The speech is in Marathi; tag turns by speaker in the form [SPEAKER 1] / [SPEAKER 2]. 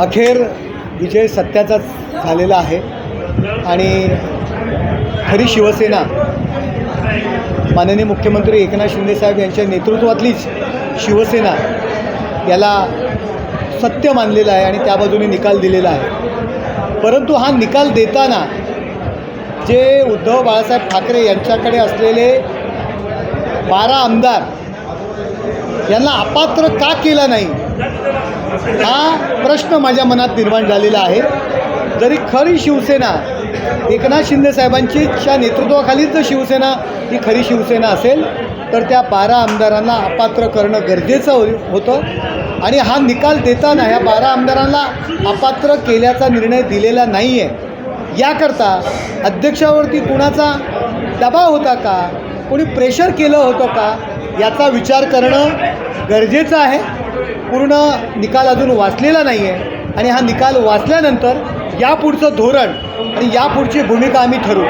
[SPEAKER 1] अखेर विजय सत्याचाच झालेला आहे आणि खरी शिवसेना माननीय मुख्यमंत्री एकनाथ शिंदेसाहेब यांच्या नेतृत्वातलीच शिवसेना याला सत्य मानलेलं आहे आणि त्या बाजूने निकाल दिलेला आहे. परंतु हा निकाल देताना जे उद्धव बाळासाहेब ठाकरे यांच्याकडे असलेले बारा आमदार यांना अपात्र का केलं नाही? हा प्रश्न माझ्या मनात निर्माण झालेला आहे. जरी खरी शिवसेना एकनाथ शिंदे साहेबांचीच्या नेतृत्वाखालीच जर शिवसेना ही खरी शिवसेना असेल तर त्या बारा आमदारांना अपात्र करणं गरजेचं होतं. आणि हा निकाल देताना ह्या बारा आमदारांना अपात्र केल्याचा निर्णय दिलेला नाही आहे याकरता अध्यक्षावरती कुणाचा दबाव होता का? कोणी प्रेशर केलं होतं का? याचा विचार करणं गरजेचं आहे. पूर्ण निकाल अजून वाचलेला नाही आहे आणि हा निकाल वाचल्यानंतर यापुढचं धोरण आणि यापुढची भूमिका आम्ही ठरवू.